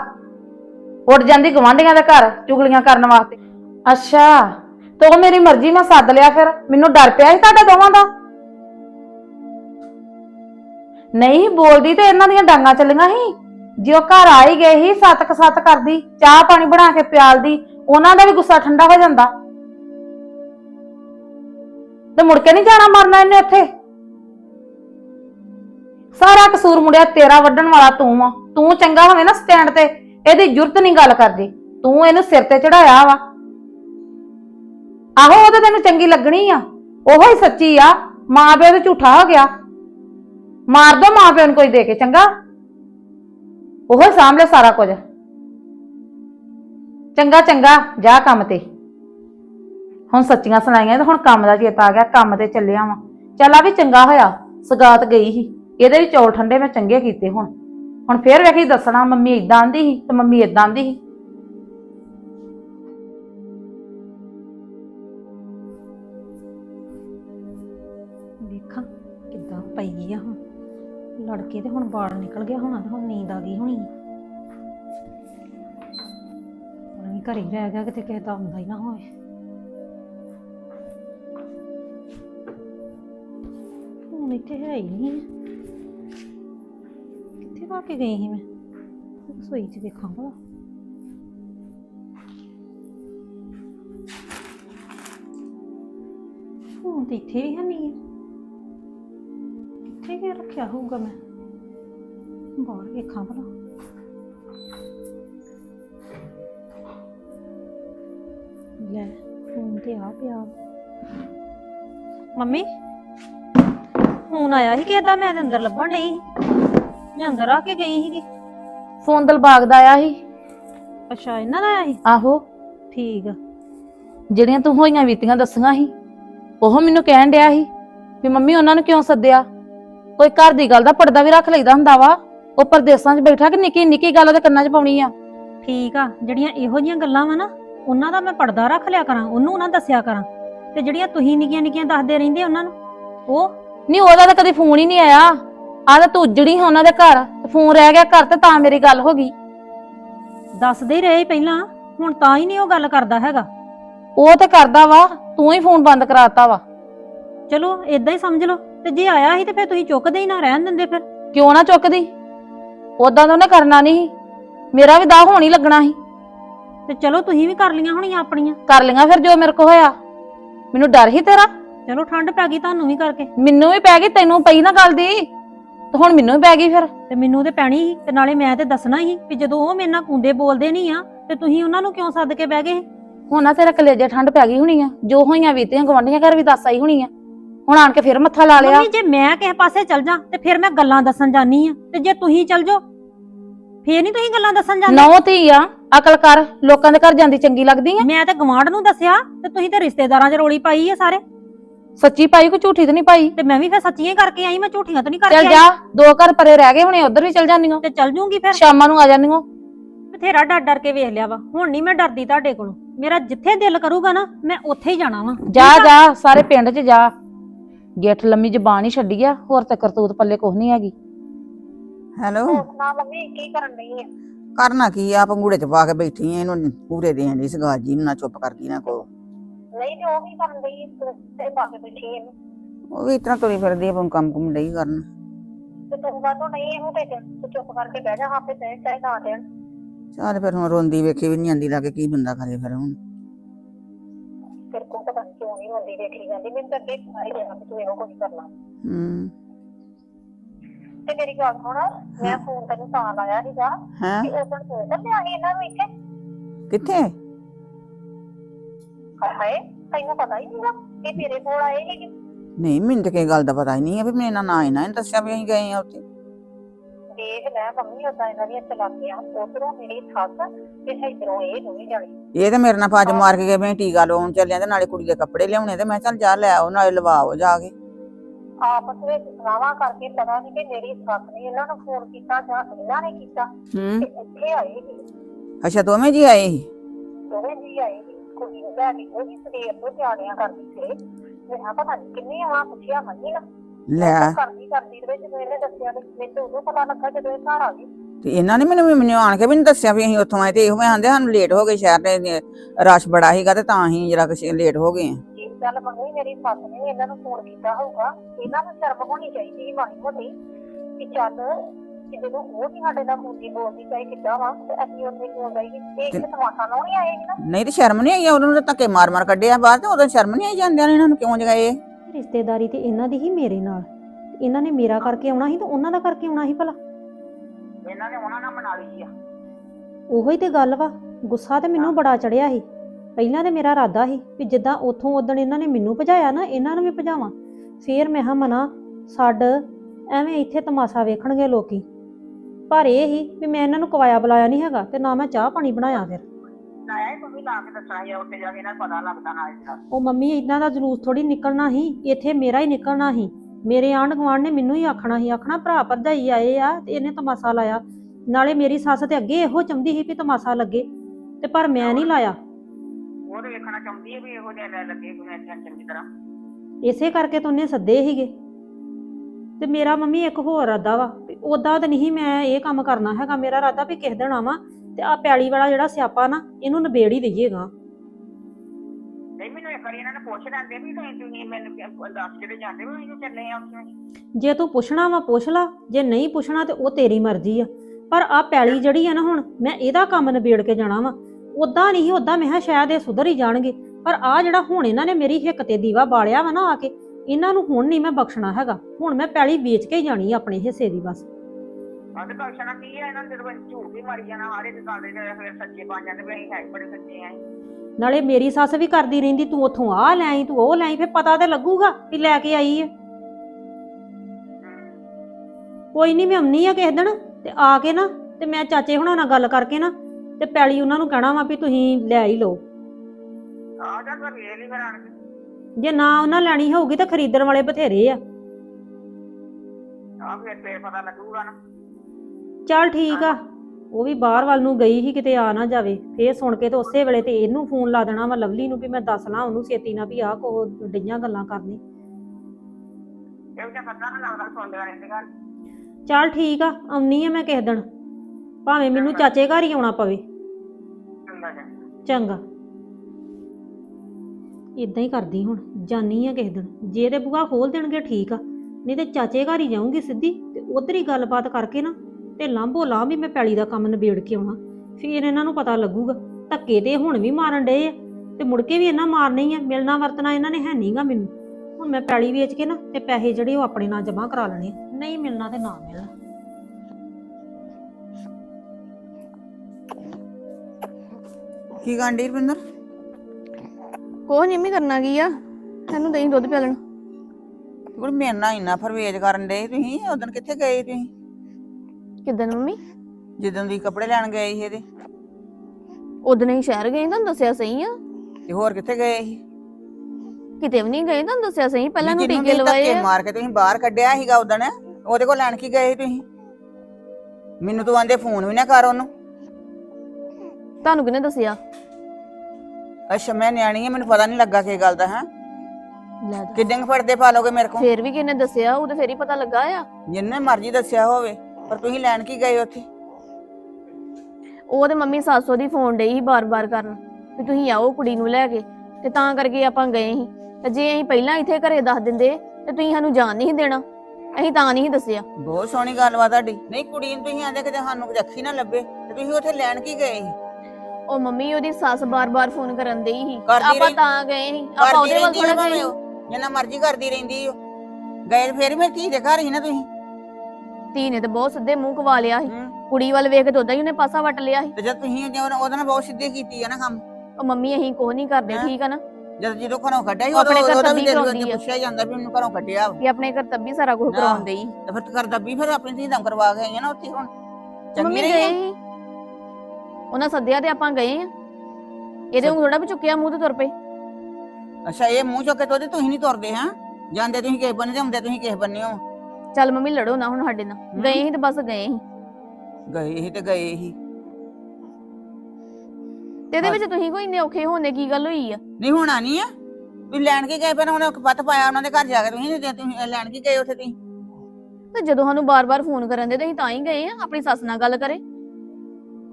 ਉੱਡ ਜਾਂਦੀ ਗਵਾਂਢੀਆਂ ਦੇ ਘਰ ਚੁਗਲੀਆਂ ਕਰਨ ਵਾਸਤੇ। ਅੱਛਾ, ਤੇ ਉਹ ਮੇਰੀ ਮਰਜ਼ੀ ਮੈਂ ਸੱਦ ਲਿਆ ਫਿਰ। ਮੈਨੂੰ ਡਰ ਪਿਆ ਸੀ ਤੁਹਾਡਾ ਦੋਵਾਂ ਦਾ। ਨਹੀਂ, ਬੋਲਦੀ ਤੇ ਇਹਨਾਂ ਦੀਆਂ ਡਾਂਗਾਂ ਚੱਲੀਆਂ ਸੀ। ਜੇ ਉਹ ਘਰ ਆ ਹੀ ਗਏ ਸੀ, ਸੱਤ ਕ ਸੱਤ ਕਰਦੀ, ਚਾਹ ਪਾਣੀ ਬਣਾ ਕੇ ਪਿਆਲਦੀ ਉਹਨਾਂ ਦਾ ਵੀ ਗੁੱਸਾ ਠੰਡਾ ਹੋ ਜਾਂਦਾ। ਤੇ ਮੁੜ ਕੇ ਨਹੀਂ ਜਾਣਾ ਮਰਨਾ ਇਹਨੇ ਉੱਥੇ? ਸਾਰਾ ਕਸੂਰ ਮੁੰਡਿਆ ਤੇਰਾ ਵੱਢਣ ਵਾਲਾ ਤੂੰ ਆ। ਤੂੰ ਚੰਗਾ ਹੋਵੇ ਨਾ ਸਟੈਂਡ ਤੇ, ਇਹਦੀ ਜੁਰਤ ਨਹੀਂ ਗੱਲ ਕਰਦੀ। ਤੂੰ ਇਹਨੂੰ ਸਿਰ ਤੇ ਚੜਾਇਆ ਵਾ। ਆਹੋ, ਉਹ ਤਾਂ ਤੈਨੂੰ ਚੰਗੀ ਲੱਗਣੀ ਆ। ਉਹੋ ਹੀ ਸੱਚੀ ਆ। ਮਾਂ ਪਿਓ ਤੇ ਝੂਠਾ ਹੋ ਗਿਆ। ਮਾਰ ਦੋ ਮਾਂ ਪਿਓ ਨੂੰ ਕੋਈ ਦੇ ਕੇ, ਚੰਗਾ? ਉਹ ਹੀ ਸਾਂਭ ਲੈ ਸਾਰਾ ਕੁਝ। ਚੰਗਾ ਚੰਗਾ, ਜਾ ਕੰਮ ਤੇ। ਹੁਣ ਸੱਚੀਆਂ ਸੁਣਾਈਆਂ ਤੇ ਹੁਣ ਕੰਮ ਦਾ ਚੇਤਾ ਆ ਗਿਆ, ਕੰਮ ਤੇ ਚੱਲਿਆ ਵਾਂ। ਚੱਲ ਆ ਵੀ ਚੰਗਾ ਹੋਇਆ, ਸਗਾਤ ਗਈ ਸੀ। ਇਹਦੇ ਵੀ ਚੌਲ ਠੰਡੇ ਮੈਂ ਚੰਗੇ ਕੀਤੇ ਹੁਣ। ਹੁਣ ਫੇਰ ਵੇਖੀ ਦੱਸਣਾ, ਮੰਮੀ ਇਦਾਂ ਆਂਦੀ ਸੀ ਤੇ ਮੰਮੀ ਇਦਾਂ ਆਂਦੀ ਸੀ। ਵੇਖਾਂ ਕਿੱਦਾਂ ਪਈ ਗਈ ਆ ਹੁਣ। ਲੜਕੇ ਤੇ ਹੁਣ ਬਾਲ ਨਿਕਲ ਗਿਆ ਹੋਣਾ ਤੇ ਹੁਣ ਨੀਂਦ ਆ ਗਈ ਹੋਣੀ। ਆ। ਘਰੇ ਹੀ ਰਹਿ ਗਿਆ, ਕਿਤੇ ਕਿਸੇ ਦਾ ਹੁੰਦਾ ਹੀ ਨਾ ਹੋਵੇ। ਹੁਣ ਇੱਥੇ ਹੈ ਹੀ ਨਹੀਂ। ਕਿੱਥੇ ਪਾ ਕੇ ਗਈ ਸੀ ਮੈਂ? ਰਸੋਈ 'ਚ ਵੇਖਾਂ ਭਲਾ। ਹੁਣ ਤੇ ਇੱਥੇ ਵੀ ਹੈ ਨਹੀਂ। ਹੈ ਕਿੱਥੇ ਗਿਆ ਰੱਖਿਆ ਹੋਊਗਾ ਮੈਂ? ਬਾਹਰ ਵੇਖਾਂ ਭਲਾ। ਫੋਨ ਤੇ ਆ ਪਿਆ। ਮੰਮੀ ਫੋਨ ਆਇਆ ਸੀ ਕਿਦਾਂ ਮੈਂ ਤੇ ਅੰਦਰ ਲੱਭਣ ਸੀ। ਮੈਂ ਅੰਦਰ ਆ ਕੇ ਗਈ ਸੀਗੀ। ਫੋਨ ਦਿਲਬਾਗ ਦਾ ਆਇਆ ਸੀ। ਅੱਛਾ ਇਹਨਾਂ ਦਾ ਆਇਆ ਸੀ? ਆਹੋ। ਠੀਕ ਆ। ਜਿਹੜੀਆਂ ਤੂੰ ਹੋਈਆਂ ਬੀਤੀਆਂ ਦੱਸੀਆਂ ਸੀ ਉਹ ਮੈਨੂੰ ਕਹਿਣ ਡਿਆ ਸੀ ਵੀ ਮੰਮੀ ਉਹਨਾਂ ਨੂੰ ਕਿਉਂ ਸੱਦਿਆ? ਕੋਈ ਘਰ ਦੀ ਗੱਲ ਦਾ ਪਰਦਾ ਵੀ ਰੱਖ ਲਈਦਾ ਹੁੰਦਾ ਵਾ। ਉਹ ਪਰਦੇਸਾਂ 'ਚ ਬੈਠਾ ਕਿ ਨਿੱਕੀ ਨਿੱਕੀ ਗੱਲ ਉਹਦੇ ਕੰਨਾਂ 'ਚ ਪਾਉਣੀ ਆ। ਠੀਕ ਆ ਜਿਹੜੀਆਂ ਇਹੋ ਜੀਆਂ ਗੱਲਾਂ ਵਾ ਨਾ ਉਹਨਾਂ ਦਾ ਮੈਂ ਪਰਦਾ ਰੱਖ ਲਿਆ ਕਰਾਂ ਉਹਨੂੰ ਨਾ ਦੱਸਿਆ ਕਰਾਂ। ਤੇ ਜਿਹੜੀਆਂ ਤੁਸੀਂ ਨਿੱਕੀਆਂ ਨਿੱਕੀਆਂ ਦੱਸਦੇ ਰਹਿੰਦੇ ਉਹਨਾਂ ਨੂੰ ਉਹ? ਨਹੀਂ ਉਹਦਾ ਤਾਂ ਕਦੇ ਫੋਨ ਹੀ ਨਹੀਂ ਆਇਆ। ਆ ਤਾਂ ਤੂੰ ਉਜੜੀ ਹਾਂ ਉਹਨਾਂ ਦੇ ਘਰ ਤੇ ਫੋਨ ਰਹਿ ਗਿਆ ਘਰ ਤੇ ਤਾਂ ਮੇਰੀ ਗੱਲ ਹੋ ਗਈ। ਦੱਸਦੇ ਹੀ ਰਹੇ ਪਹਿਲਾਂ ਹੁਣ ਤਾਂ ਹੀ ਨਹੀਂ ਉਹ ਗੱਲ ਕਰਦਾ ਹੈਗਾ। ਉਹ ਤੇ ਕਰਦਾ ਵਾ ਤੂੰ ਹੀ ਫੋਨ ਬੰਦ ਕਰਾਤਾ ਵਾ। ਚਲੋ ਇਦਾਂ ਹੀ ਸਮਝ ਲਓ ਤੇ ਜੇ ਆਇਆ ਸੀ ਤੇ ਫਿਰ ਤੁਸੀਂ ਚੁੱਕਦੇ ਹੀ ਨਾ ਰਹਿਣ ਦਿੰਦੇ ਫਿਰ। ਕਿਉਂ ਨਾ ਚੁੱਕਦੀ? ਉਦਾਂ ਤਾਂ ਉਹਨੇ ਕਰਨਾ ਨਹੀਂ ਸੀ। ਮੇਰਾ ਵੀ ਦਾਹ ਹੋਣ ਹੀ ਲੱਗਣਾ ਸੀ। ਤੇ ਚਲੋ ਤੁਸੀਂ ਵੀ ਕਰ ਲੀਆਂ ਹੋਣੀਆਂ ਆਪਣੀਆਂ। ਕਰ ਲਈਆਂ ਫਿਰ ਜੋ ਮੇਰੇ ਕੋ ਹੋਇਆ। ਮੈਨੂੰ ਡਰ ਹੀ ਤੇਰਾ। ਚਲੋ ਠੰਡ ਪੈ ਗਈ ਤੁਹਾਨੂੰ ਵੀ ਕਰਕੇ। ਮੈਨੂੰ ਵੀ ਪੈ ਗਈ ਤੈਨੂੰ ਪਈ ਨਾ ਗੱਲ ਦੀ। ਤੇ ਹੁਣ ਮੈਨੂੰ ਵੀ ਪੈ ਗਈ ਫਿਰ। ਤੇ ਮੈਨੂੰ ਤੇ ਪੈਣੀ ਸੀ ਤੇ ਨਾਲੇ ਮੈਂ ਤੇ ਦੱਸਣਾ ਸੀ ਵੀ ਜਦੋਂ ਉਹ ਮੇਰੇ ਨਾਲ ਕੁੰਦੇ ਬੋਲਦੇ ਨਹੀਂ ਆ ਤੇ ਤੁਸੀਂ ਉਹਨਾਂ ਨੂੰ ਕਿਉਂ ਸੱਦ ਕੇ ਬਹਿ ਗਏ ਹੁਣ ਨਾ ਤੇਰਾ ਕਲੇਜੇ ਠੰਡ ਪੈ ਗਈ ਹੋਣੀ ਆ। ਜੋ ਹੋਈਆਂ ਬੀਤੀਆਂ ਗਵਾਂਢੀਆਂ ਘਰ ਵੀ ਦੱਸ ਆਈ ਹੋਣੀ ਆ। ਹੁਣ ਆਣ ਕੇ ਫਿਰ ਮੱਥਾ ਲਾ ਲਿਆ। ਮੰਮੀ ਜੇ ਮੈਂ ਕਿਸੇ ਪਾਸੇ ਚਲ ਜਾ ਤੇ ਫਿਰ ਮੈਂ ਗੱਲਾਂ ਦੱਸਣ ਜਾਨੀ ਆ। ਤੇ ਜੇ ਤੁਸੀਂ ਚਲ ਜਾਓ ਫੇਰ ਨਹੀਂ ਤੁਸੀਂ ਗੱਲਾਂ ਦੱਸਣ ਜਾਂਦੇ? ਨੌ ਧੀ ਆ। ਅਕਲ ਕਰ ਲੋਕਾਂ ਦੇ ਘਰ ਜਾਂਦੀ ਚੰਗੀ ਲੱਗਦੀ ਆ। ਮੈਂ ਤੇ ਗਵਾਂਢ ਨੂੰ ਦੱਸਿਆ ਤੇ ਤੁਸੀਂ ਤੇ ਰਿਸ਼ਤੇਦਾਰਾਂ 'ਚ ਰੋਲੀ ਪਾਈ ਆ ਸਾਰੇ। ਸੱਚੀ ਪਾਈ ਕੋ ਝੂਠੀ ਤੇ ਨਹੀਂ ਪਾਈ? ਤੇ ਮੈਂ ਵੀ ਫਿਰ ਸੱਚੀਆਂ ਹੀ ਕਰਕੇ ਆਈ ਮੈਂ ਝੂਠੀਆਂ ਤਾਂ ਨਹੀਂ ਕਰਕੇ ਚੱਲ ਆਈ। ਜਾ ਦੋ ਘਰ ਪਰੇ ਰਹਿ ਗਏ ਹੁਣੇ ਉਧਰ ਵੀ ਚੱਲ ਜਾਂਦੀਆਂ ਤੇ ਚਲ ਜੂੰਗੀ ਫਿਰ। ਸ਼ਾਮਾਂ ਨੂੰ ਆ ਜਾਂਦੀਆਂ ਬਥੇਰਾ ਡਰ ਡਰ ਕੇ ਵੇਖ ਲਿਆ ਵਾ। ਹੁਣ ਨਹੀਂ ਮੈਂ ਡਰਦੀ ਤੁਹਾਡੇ ਕੋਲੋਂ। ਮੇਰਾ ਜਿੱਥੇ ਦਿਲ ਕਰੂਗਾ ਨਾ ਮੈਂ ਉੱਥੇ ਹੀ ਜਾਣਾ ਵਾ। ਜਾ ਜਾ ਸਾਰੇ ਪਿੰਡ 'ਚ ਜਾ। ਗਿੱਠ ਲੰਮੀ ਜ਼ਬਾਨ ਹੀ ਛੱਡੀ ਆ ਹੋਰ ਤੇ ਕਰਤੂਤ ਪੱਲੇ ਕੁਛ ਨਹੀਂ ਹੈਗੀ। ਹੈਲੋ। ਨਾ ਮੰਮੀ ਕੀ ਕਰਨ ਰਹੀ ਹੈ ਕਰਨਾ ਕੀ ਆ? ਪੰਗੂੜੇ ਚ ਪਾ ਕੇ ਬੈਠੀ ਐ ਇਹਨੂੰ ਪੂਰੇ ਦੇਣ ਦੀ ਸਗਾਤ ਜੀ ਨੂੰ ਨਾ ਚੁੱਪ ਕਰਦੀ ਨਾ ਕੋ ਨਹੀਂ ਤੇ ਉਹ ਕੀ ਕਰਨ ਹੈ ਤੇ ਪਾ ਕੇ ਬੈਠੀ ਹੈ ਇਹਨੂੰ। ਉਹ ਵੀ ਇਤਨਾ ਤੁਰੀ ਫਿਰਦੀ ਆ ਕੰਮ ਕੁਮ ਡਈ ਕਰਨ। ਤੇ ਤੂੰ ਕਾਹਤੋਂ ਨਹੀਂ ਇਹਨੂੰ ਤੇ ਤੂੰ ਚੁੱਪ ਕਰਕੇ ਬਹਿ ਜਾ ਆਪੇ ਤੇ ਚਾਹੇ ਨਾ ਦੇਣ। ਚੱਲ ਫਿਰ ਹੁਣ ਰੋਂਦੀ ਵੇਖੀ ਵੀ ਨਹੀਂ ਆਂਦੀ ਲੱਗੇ ਕੀ ਬੰਦਾ ਕਰੇ ਫਿਰ ਹੁਣ। ਫਿਰ ਕੋ ਪਤਾ ਨੀ ਕਿਉਂ ਨਹੀਂ ਦੇਖੀ ਜਾਂਦੀ ਮੈਨੂੰ ਤਾਂ ਅੱਗੇ ਸਾਰੀ ਜਗ੍ਹਾ ਤੇ ਤੂੰ ਇਹੋ ਕੁਝ ਕਰਨਾ। ਹੂੰ। ਤੇ ਮੇਰੀ ਗੱਲ ਸੁਣ ਮੈਂ ਫੋਨ ਤੈਨੂੰ ਤਾਂ ਲਾਇਆ ਸੀਗਾ ਹੈ। ਕਿ ਉਹ ਦਿਨ ਫੋਨ ਕਰ ਲਿਆ ਸੀ ਇਹਨਾਂ ਨੂੰ ਇੱਥੇ। ਕਿੱਥੇ? ਹਾਏ ਹਾਏ ਤੈਨੂੰ ਪਤਾ ਹੀ ਨਹੀਂਗਾ ਕਿ ਤੇਰੇ ਕੋਲ ਆਏ ਸੀਗੇ। ਨਹੀਂ ਮੈਨੂੰ ਤੇ ਕਿਸੇ ਗੱਲ ਦਾ ਪਤਾ ਹੀ ਨਹੀਂ ਆ ਵੀ ਮੇਰੇ ਨਾਲ ਨਾ ਇਹਨਾਂ ਨੇ ਦੱਸਿਆ ਵੀ ਅਸੀਂ ਗਏ ਆ ਉੱਥੇ। ਦੇਖ ਲੈ ਮੰਮੀ ਉਦਾਂ ਇਹਨਾਂ ਦੀਆਂ ਚਲਾਕੀਆਂ ਉਧਰੋਂ ਮੇਰੀ ਸੱਸ ਤੇ ਇਧਰੋਂ ਇਹ ਦੋਵੇਂ ਜਾਣੀ। ਇਹ ਤੇ ਮੇਰੇ ਨਾਲ ਫੱਜ ਮਾਰ ਕੇ ਗਏ ਮੈਂ ਟੀਕਾ ਲਵਾਉਣ ਚੱਲਿਆ ਤੇ ਨਾਲੇ ਕੁੜੀ ਦੇ ਕੱਪੜੇ ਲਿਆਉਣੇ ਤੇ ਮੈਂ ਕਿਹਾ ਚੱਲ ਜਾ ਲੈ ਆਓ ਨਾਲੇ ਲਵਾਓ ਜਾ ਕੇ। ਆਪਸ ਵਿੱਚ ਸਲਾਹਾਂ ਕਰਕੇ ਪਤਾ ਨਹੀਂ ਕਿ ਮੇਰੀ ਸੱਸ ਨੇ ਇਹਨਾਂ ਨੂੰ ਫੋਨ ਕੀਤਾ ਜਾਂ ਇਹਨਾਂ ਨੇ ਕੀਤਾ ਹੂੰ। ਤੇ ਇੱਥੇ ਆਏ ਸੀ। ਅੱਛਾ ਦੋਵੇਂ ਜੀ ਆਏ ਸੀ? ਦੋਵੇਂ ਜੀ ਆਏ ਸੀ। ਕੁੜੀ ਨੂੰ ਲੈ ਕੇ ਉਹ ਵੀ ਸਵੇਰ ਤੋਂ ਜਾਣਿਆ ਕਰਦੀ ਸੀ। ਮੈਂ ਪਤਾ ਨਹੀਂ ਕਿੰਨੀ ਆ ਪੁੱਛਿਆ ਮੰਨੀ ਨਾ। ਲੈ। ਕਰਦੀ ਕਰਦੀ ਦੇ ਵਿੱਚ ਇਹਨੇ ਦੱਸਿਆ ਤੇ ਮੈਨੂੰ ਉਦੋਂ ਪਤਾ ਲੱਗਾ ਜਦੋਂ ਇਹ ਘਰ ਆ ਗਈ ਤੇ ਇਹਨਾਂ ਨੇ ਮੈਨੂੰ ਮੈਨੂੰ ਆਣ ਕੇ ਵੀ ਨਹੀਂ ਦੱਸਿਆ ਵੀ ਅਸੀਂ ਉੱਥੋਂ ਆਏ ਤੇ ਇਹੋ ਆਂਦੇ ਸਾਨੂੰ ਲੇਟ ਹੋ ਗਏ ਸ਼ਹਿਰ ਦੇ ਰਸ਼ ਬੜਾ ਸੀਗਾ ਤੇ ਤਾਂ ਅਸੀਂ ਜਰਾ ਕੁਛ ਲੇਟ ਹੋ ਗਏ ਆ। ਗੱਲ ਮੰਮੀ ਮੇਰੀ ਸੱਸ ਨੇ ਇਹਨਾਂ ਨੂੰ ਫੋਨ ਕੀਤਾ ਹੋਊਗਾ ਇਹਨਾਂ ਨੂੰ ਸ਼ਰਮ ਹੋਣੀ ਚਾਹੀਦੀ ਸੀ ਮਾੜੀ ਮੋਟੀ ਕਿ ਚੱਲ ਕਿ ਜਦੋਂ ਉਹ ਨਹੀਂ ਸਾਡੇ ਨਾਲ ਮੁੰਡੀ ਬੋਲਦੀ ਚਾਹੇ ਕਿੱਦਾਂ ਵਾ ਤੇ ਅਸੀਂ ਉੱਥੇ ਕਿਉਂ ਜਾਈਏ? ਤੇ ਇੱਕ ਤਮਾਸ਼ਾ ਲਾਉਣ ਆਏ ਨਾ। ਨਹੀਂ ਤੇ ਸ਼ਰਮ ਨਹੀਂ ਆਈ ਉਹਨਾਂ ਨੂੰ ਤਾਂ ਧੱਕੇ ਮਾਰ ਮਾਰ ਕੱਢਿਆ ਬਾਹਰ ਤੇ ਉਦੋਂ ਸ਼ਰਮ ਨਹੀਂ ਆਈ ਜਾਂਦਿਆਂ ਨੇ ਇਹਨਾਂ ਨੂੰ ਕਿਉਂ ਜਗਾਏ? ਰਿਸ਼ਤੇਦਾਰੀ ਤੇ ਇਹਨਾਂ ਦੀ ਹੀ ਮੇਰੇ ਨਾਲ। ਇਹਨਾਂ ਨੇ ਮੇਰਾ ਕਰਕੇ ਆਉਣਾ ਸੀ ਤੇ ਉਹਨਾਂ ਦਾ ਕਰਕੇ ਆਉਣਾ ਸੀ ਭਲਾ। ਇਹਨਾਂ ਨੇ ਉਹਨਾਂ ਨਾਲ ਮਨਾ ਲਈ ਆ। ਉਹੋ ਹੀ ਤੇ ਗੱਲ ਵਾ ਗੁੱਸਾ ਤੇ ਮੈਨੂੰ ਬੜਾ ਚੜਿਆ ਸੀ। ਪਹਿਲਾਂ ਤੇ ਮੇਰਾ ਇਰਾਦਾ ਸੀ ਵੀ ਜਿੱਦਾਂ ਉੱਥੋਂ ਉਦਣ ਇਹਨਾਂ ਨੇ ਮੈਨੂੰ ਭਜਾਇਆ ਨਾ ਇਹਨਾਂ ਨੂੰ ਵੀ ਭਜਾਵਾਂ। ਫੇਰ ਮੈਂ ਹਾਂ ਮਨਾ ਛੱਡ ਐਵੇਂ ਇੱਥੇ ਤਮਾਸ਼ਾ ਵੇਖਣਗੇ ਲੋਕੀ। ਪਰ ਇਹ ਹੀ ਵੀ ਮੈਂ ਇਹਨਾਂ ਨੂੰ ਕਵਾਇਆ ਬੁਲਾਇਆ ਨਹੀਂ ਹੈਗਾ ਤੇ ਨਾ ਮੈਂ ਚਾਹ ਪਾਣੀ ਬਣਾਇਆ ਫਿਰ। ਆਇਆ ਹੀ ਮੰਮੀ ਲਾ ਕੇ ਦੱਸਣਾ ਜਾਂ ਉੱਥੇ ਜਾ ਕੇ ਇਹਨਾਂ ਨੂੰ ਪਤਾ ਲੱਗਦਾ ਨਾ ਇਹਦਾ ਉਹ ਮੰਮੀ ਇਦਾਂ ਦਾ ਜਲੂਸ ਥੋੜੀ ਨਿਕਲਣਾ ਸੀ ਇੱਥੇ ਮੇਰਾ ਹੀ ਨਿਕਲਣਾ ਸੀ। ਮੇਰੇ ਆਂਢ ਗੁਆਂਢ ਨੇ ਮੈਨੂੰ ਹੀ ਆਖਣਾ ਸੀ ਆਖਣਾ ਭਰਾ ਭਰਜਾਈ ਆਏ ਆ ਤੇ ਇਹਨੇ ਤਮਾਸ਼ਾ ਲਾਇਆ। ਨਾਲੇ ਮੇਰੀ ਸੱਸ ਤੇ ਅੱਗੇ ਇਹੋ ਚਾਹੁੰਦੀ ਸੀ ਵੀ ਤਮਾਸ਼ਾ ਲੱਗੇ ਤੇ ਪਰ ਮੈਂ ਨਹੀਂ ਲਾਇਆ। ਵੇਖਣਾ ਚਾਹੁੰਦੀ ਹੈ ਵੀ ਇਹੋ ਜਿਹਾ ਲੈ ਲੱਗੇ ਕੋਈ ਇੱਥੇ ਚੰਗੀ ਤਰ੍ਹਾਂ। ਇਸੇ ਕਰਕੇ ਤਾਂ ਉਹਨੇ ਸੱਦੇ ਸੀਗੇ। ਤੇ ਮੇਰਾ ਮੰਮੀ ਇੱਕ ਹੋਰ ਇਰਾਦਾ ਵਾ ਉਦਾਂ ਤਾਂ ਨਹੀਂ ਮੈਂ ਇਹ ਕੰਮ ਕਰਨਾ ਹੈਗਾ ਮੇਰਾ ਇਰਾਦਾ ਵੀ ਕਿਸ ਦਿਨ ਆਵਾਂ ਤੇ ਆ ਪੈਲੀ ਵਾਲਾ ਜਿਹੜਾ ਸਿਆਪਾ ਨਾ ਇਹਨੂੰ ਨਿਬੇੜ ਹੀ ਦਈਏਗਾ। ਨਹੀਂ ਮੈਨੂੰ ਇੱਕ ਵਾਰੀ ਇਹਨਾਂ ਨੇ ਪੁੱਛ ਲੈਂਦੇ ਵੀ ਤੁਸੀਂ ਤੁਸੀਂ ਮੈਨੂੰ ਕਿ- ਦੱਸ ਕੇ ਤੇ ਜਾਂਦੇ ਵੀ ਅਸੀਂ ਚੱਲੇ ਆ ਉੱਥੇ। ਜੇ ਤੂੰ ਪੁੱਛਣਾ ਵਾ ਪੁੱਛ ਲਾ ਜੇ ਨਹੀਂ ਪੁੱਛਣਾ ਤੇ ਉਹ ਤੇਰੀ ਮਰਜ਼ੀ ਆ। ਪਰ ਆ ਪੈਲੀ ਜਿਹੜੀ ਆ ਨਾ ਹੁਣ ਮੈਂ ਇਹਦਾ ਕੰਮ ਨਿਬੇੜ ਕੇ ਜਾਣਾ ਵਾ। ਉਦਾਂ ਨਹੀਂ ਉਦਾਂ ਮੈਂ ਕਿਹਾ ਸ਼ਾਇਦ ਇਹ ਸੁਧਰ ਹੀ ਜਾਣਗੇ। ਪਰ ਆ ਜਿਹੜਾ ਹੁਣ ਇਹਨਾਂ ਨੇ ਮੇਰੀ ਹਿੱਕ ਤੇ ਦੀਵਾ ਬਾਲਿਆ ਵਾ ਨਾ ਆ ਕੇ ਇਹਨਾਂ ਨੂੰ ਹੁਣ ਨਹੀਂ ਮੈਂ ਬਖਸ਼ਣਾ ਹੈਗਾ। ਹੁਣ ਮੈਂ ਪੈਲੀ ਵੇਚ ਕੇ ਹੀ ਜਾਣੀ ਆ ਆਪਣੇ ਹਿੱਸੇ ਦੀ ਬਸ। ਅੱਜ ਬਖਸ਼ਣਾ ਕੀ ਹੈ ਇਹਨਾਂ ਦੇ ਜਦੋਂ ਝੂਠ ਹੀ ਮਾਰੀ ਜਾਣਾ ਹਾਰੇ ਦੀ ਗੱਲ ਦੇ ਫਿਰ ਸੱਚੇ ਬਣ ਜਾਂਦੇ ਵੀ ਅਸੀਂ ਹੈ ਹੀ ਬੜੇ ਸੱਚੇ ਆ ਨਾਲੇ ਮੇਰੀ ਸੱਸ ਵੀ ਕਰਦੀ ਰਹਿੰਦੀ ਤੂੰ ਉੱਥੋਂ ਆ ਲੈ ਆਈ ਤੂੰ ਉਹ ਲੈ ਆਈ ਫਿਰ ਪਤਾ ਤੇ ਲੱਗੂਗਾ ਵੀ ਲੈ ਕੇ ਆਈ ਹੈ ਕੋਈ ਨਹੀਂ ਮੈਂ ਆਉਣੀ ਆ ਕਿਸੇ ਦਿਨ ਤੇ ਆ ਕੇ ਨਾ ਤੇ ਮੈਂ ਚਾਚੇ ਹੁਣਾਂ ਨਾਲ ਗੱਲ ਕਰਕੇ ਨਾ ਤੇ ਪੈਲੀ ਉਹਨਾਂ ਨੂੰ ਕਹਿਣਾ ਵਾ ਵੀ ਤੁਸੀਂ ਲੈ ਹੀ ਲਓ। ਆ ਜਾ ਫਿਰ ਵੇਖ ਲਈ ਫਿਰ ਆਣ ਕੇ। ਜੇ ਨਾ ਉਹਨਾਂ ਲੈਣੀ ਹੋਊਗੀ ਤਾਂ ਖਰੀਦਣ ਵਾਲੇ ਬਥੇਰੇ ਆ। ਆ ਫਿਰ ਫੇਰ ਪਤਾ ਲੱਗੂਗਾ ਨਾ। ਚੱਲ ਠੀਕ ਆ। ਉਹ ਵੀ ਬਾਹਰ ਵੱਲ ਨੂੰ ਗਈ ਸੀ ਕਿਤੇ ਆ ਨਾ ਜਾਵੇ। ਫੇਰ ਸੁਣ ਕੇ ਤੇ ਉਸੇ ਵੇਲੇ ਤੇ ਇਹਨੂੰ ਫੋਨ ਲਾ ਦੇਣਾ ਵਾ ਲਵਲੀ ਨੂੰ ਵੀ ਮੈਂ ਦੱਸ ਲਾਂ ਉਹਨੂੰ ਛੇਤੀ ਨਾ ਵੀ ਆਹ ਕੋ ਡਈਆਂ ਗੱਲਾਂ ਕਰਨੀ। ਇਹ ਤਾਂ ਪਤਾ ਨਾ ਲੱਗਦਾ ਸੁਣਦੇ ਰਹਿੰਦੇ ਘਰ। ਚੱਲ ਠੀਕ ਆ ਆਉਣੀ ਆ ਮੈਂ ਕਿਸੇ ਦਿਨ। ਭਾਵੇਂ ਮੈਨੂੰ ਚਾਚੇ ਘਰ ਹੀ ਆਉਣਾ ਪਵੇ। ਚੰਗਾ। ਜਾ ਇਦਾਂ ਹੀ ਕਰਦੀ ਹੁਣ, ਜਾਨੀ ਆ ਕਿਸੇ ਦਿਨ। ਜੇ ਤੇ ਬੂਆ ਖੋਲ ਦੇਣਗੇ ਠੀਕ ਆ, ਨਹੀਂ ਤੇ ਚਾਚੇ ਘਰ ਹੀ ਜਾਊਂਗੀ ਸਿੱਧੀ, ਤੇ ਉਧਰ ਹੀ ਗੱਲਬਾਤ ਕਰਕੇ ਨਾ, ਤੇ ਲਾਂਭੋ ਲਾਂਭ ਵੀ ਮੈਂ ਪੈਲੀ ਦਾ ਕੰਮ ਨਿਬੇੜ ਕੇ ਆਉਣਾ। ਫਿਰ ਇਹਨਾਂ ਨੂੰ ਪਤਾ ਲੱਗੂਗਾ, ਧੱਕੇ ਤੇ ਹੁਣ ਵੀ ਮਾਰਨ ਡਏ ਆ, ਤੇ ਮੁੜ ਕੇ ਵੀ ਇਹਨਾਂ ਮਾਰਨੇ ਹੀ ਆ, ਮਿਲਣਾ ਵਰਤਣਾ ਇਹਨਾਂ ਨੇ ਹੈ ਨਹੀਂਗਾ ਮੈਨੂੰ। ਹੁਣ ਮੈਂ ਪੈਲੀ ਵੇਚ ਕੇ ਨਾ, ਤੇ ਪੈਸੇ ਜਿਹੜੇ ਉਹ ਆਪਣੇ ਨਾਲ ਜਮ੍ਹਾਂ ਕਰਾ ਲੈਣੇ ਨਹੀਂ ਮਿਲਣਾ ਤੇ ਨਾ ਮਿਲਣਾ। ਕੀ ਗਾਂਢੀ ਰਵਿੰਦਰ? ਕੋਹ ਨਹੀਂ ਮੈਂ ਕਰਨਾ ਕੀ ਆ? ਇਹਨੂੰ ਦਹੀਂ ਦੁੱਧ ਪਿਆਲਣ। ਕੋਲ ਮੇਰੇ ਨਾਲ ਇੰਨਾ ਫਰਵੇਜ ਕਰਨ ਦੇ ਤੁਸੀਂ ਉਦੋਂ ਕਿੱਥੇ ਗਏ ਤੁਸੀਂ? ਕਿਦਨ ਮੰਮੀ? ਜਦੋਂ ਦੀ ਕੱਪੜੇ ਲੈਣ ਗਏ ਸੀ ਇਹਦੇ। ਉਦਣ ਹੀ ਸ਼ਹਿਰ ਗਏ ਤੁਹਾਨੂੰ ਦੱਸਿਆ ਸਹੀ ਆ। ਤੇ ਹੋਰ ਕਿੱਥੇ ਗਏ ਸੀ? ਕਿਤੇ ਵੀ ਨਹੀਂ ਗਏ ਤੁਹਾਨੂੰ ਦੱਸਿਆ ਸਹੀ ਪਹਿਲਾਂ ਨੂੰ ਜਿਹਨੂੰ ਟੀਕੇ ਤੁਸੀਂ ਲਵਾਏ ਧੱਕੇ ਆ। ਮਾਰ ਕੇ ਤੁਸੀਂ ਬਾਹਰ ਕੱਢਿਆ ਸੀਗਾ ਉਦੋਂ ਉਹਦੇ ਕੋਲ ਲੈਣ ਕੀ ਗਏ ਸੀ ਤੁਸੀਂ? ਮੈਨੂੰ ਤੂੰ ਆਂਦੇ ਫੋਨ ਵੀ ਨਾ ਕਰ ਉਹਨੂੰ। ਤੁਹਾਨੂੰ ਕਿਹਨੇ ਦੱਸਿਆ? ਅੱਛਾ ਮੈਂ ਨਿਆਣੀ ਆ ਮੈਨੂੰ ਪਤਾ ਨਹੀਂ ਲੱਗਾ ਕੀ ਗੱਲ ਦਾ ਹੈ? ਲੈ ਦੱਸ। ਕਿੱਡੇ ਕੁ ਪੜਦੇ ਪਾ ਲੋਗੇ ਮੇਰੇ ਕੋਲ? ਫੇਰ ਵੀ ਕਿਹਨੇ ਦੱਸਿਆ? ਉਹ ਤੇ ਫੇਰ ਹੀ ਪਤਾ ਲੱਗਾ ਆ। ਜਿੰਨੇ ਮਰਜ਼ੀ ਦੱਸਿਆ ਹੋਵੇ ਪਰ ਤੁਸੀਂ ਲੈਣ ਕੀ ਗਏ ਉੱਥੇ? ਉਹ ਤੇ ਮੰਮੀ ਸਾਸੋ ਦੀ ਫੋਨ ਡਈ ਸੀ ਬਾਰ-ਬਾਰ ਕਰਨ ਵੀ ਤੁਸੀਂ ਆਓ ਕੁੜੀ ਨੂੰ ਲੈ ਕੇ ਤੇ ਤਾਂ ਕਰਕੇ ਆਪਾਂ ਗਏ ਸੀ। ਤੇ ਜੇ ਅਸੀਂ ਪਹਿਲਾਂ ਇੱਥੇ ਘਰੇ ਦੱਸ ਦਿੰਦੇ ਤੇ ਤੁਸੀਂ ਸਾਨੂੰ ਜਾਣ ਨਹੀਂ ਸੀ ਦੇਣਾ। ਅਸੀਂ ਤਾਂ ਨਹੀਂ ਸੀ ਦੱਸਿਆ। ਬਹੁਤ ਸੋਹਣੀ ਗੱਲ ਵਾ ਤੁਹਾਡੀ। ਨਹੀਂ ਕੁੜੀ ਨੂੰ ਤੁਸੀਂ ਆਂਦੇ ਕਿਤੇ ਸਾਨੂੰ ਕੁਝ ਅੱਖੀ ਨਾ ਲੱਭੇ ਤੇ ਤੁਸੀਂ ਉੱਥੇ ਲੈਣ ਕੀ ਗਏ ਸੀ? ਉਹ ਮੰਮੀ ਉਹਦੀ ਸੱਸ ਬਾਰ-ਬਾਰ ਫੋਨ ਕਰਨ ਸੀ ਕਰਦੀ ਆਪਾਂ ਰਹੀ- ਤਾਂ ਗਏ ਸੀ ਆਪਾਂ ਕਰਦੀ ਉਹਦੇ ਵੱਲ ਰਹਿੰਦੀ ਥੋੜਾ ਗਏ ਭਾਵੇਂ। ਉਹ, ਜਿੰਨਾ ਮਰਜ਼ੀ ਕਰਦੀ ਰਹਿੰਦੀ ਉਹ ਗਏ ਫੇਰ ਮੇਰੀ ਧੀ ਦੇ ਘਰ ਹੀ ਨਾ ਤੁਸੀਂ ਧੀ ਨੇ ਤੇ ਬਹੁਤ ਸਿੱਧੇ ਮੂੰਹ ਕਵਾ ਲਿਆ ਸੀ ਹੂੰ। ਕੁੜੀ ਵੱਲ ਵੇਖ ਕੇ ਤਾਂ ਉਦਾਂ ਹੀ ਉਹਨੇ ਪਾਸਾ ਵੱਟ ਲਿਆ ਸੀ ਤੇ ਜਦ ਤੁਸੀਂ ਜੇ ਉਹਦੇ ਉਹਦੇ ਨਾਲ ਬਹੁਤ ਸਿੱਧੀ ਕੀਤੀ ਆ ਨਾ ਕੰਮ ਉਹ ਮੰਮੀ ਅਸੀਂ ਕੁਛ ਨਹੀਂ ਕਰਦੇ ਹੈਂ? ਠੀਕ ਆ ਨਾ ਜਦ ਜਦੋਂ ਘਰੋਂ ਕੱਢਿਆ ਸੀ ਆਪਣੇ ਉਦੋਂ ਘਰ ਉਹਦਾ ਵੀ ਤੱਬੀ ਦਿਲ ਕਰਾਉਂਦੀ ਵਿੱਚ ਆ। ਪੁੱਛਿਆ ਜਾਂਦਾ ਵੀ ਮੈਨੂੰ ਘਰੋਂ ਕੱਢਿਆ ਵਾ। ਵੀ ਆਪਣੇ ਘਰ ਤੱਬੀ ਸਾਰਾ ਕੁਝ ਨਾ। ਕਰਾਉਂਦੇ ਹੀ ਤੇ ਫਿਰ ਕਰਦਾ ਵੀ ਫਿਰ ਆਪਣੀ ਧੀ ਦਮ ਕਰਵਾ ਕੇ ਆਈਆਂ ਨਾ ਉੱਥੇ ਹੁਣ ਚੰਗੀ ਮੰਮੀ ਗਏ ਆ? ਸੀ ਉਹਨਾਂ ਸੱਦਿਆ ਤੇ ਆਪਾਂ ਗਏ ਆ। ਇਹਦੇ ਨੂੰ ਥੋੜਾ ਵੀ ਚੁੱਕਿਆ ਮੂੰਹ ਤੇ ਤੁਰ ਪਏ। ਅੱਛਾ ਇਹ ਮੂੰਹ ਚੁੱਕ ਕੇ ਤੋਦੇ ਤੁਸੀਂ ਨਹੀਂ ਤੁਰਦੇ ਹਾਂ? ਜਾਂਦੇ ਤੁਸੀਂ ਕਿਸੇ ਬੰਨੇ ਤੇ ਆਉਂਦੇ ਤੁਸੀਂ ਕਿਸੇ ਬੰਨੇ ਹੋ। ਚੱਲ ਮੰਮੀ ਲੜੋ ਨਾ ਹੁਣ ਸਾਡੇ ਨਾਲ। ਗਏ ਸੀ ਤੇ ਬਸ ਗਏ ਸੀ। ਗਏ ਹੀ ਤੇ ਗਏ ਹੀ ਤੇ ਇਹਦੇ ਵਿੱਚ ਤੁਸੀਂ ਕੋਈ ਇੰਨੇ ਔਖੇ ਹੋਣੇ ਕੀ ਗੱਲ ਹੋਈ ਆ? ਨਹੀਂ ਹੋਣਾ ਨਹੀਂ ਆ। ਤੁਸੀਂ ਲੈਣ ਕੇ ਗਏ ਪਹਿਲਾਂ ਉਹਨੇ ਪੱਤ ਪਾਇਆ ਉਹਨਾਂ ਦੇ ਘਰ ਜਾ ਕੇ ਤੁਸੀਂ ਤੇ ਤੁਸੀਂ ਲੈਣ ਕੇ ਗਏ ਉੱਥੇ ਤੁਸੀਂ। ਤੇ ਜਦੋਂ ਸਾਨੂੰ ਬਾਰ-ਬਾਰ ਫੋਨ ਕਰਨ ਦੇ ਤੇ ਅਸੀਂ ਤਾਂ ਹੀ ਗਏ ਆ। ਆਪਣੀ ਸੱਸ ਨਾਲ ਗੱਲ ਕਰੇ।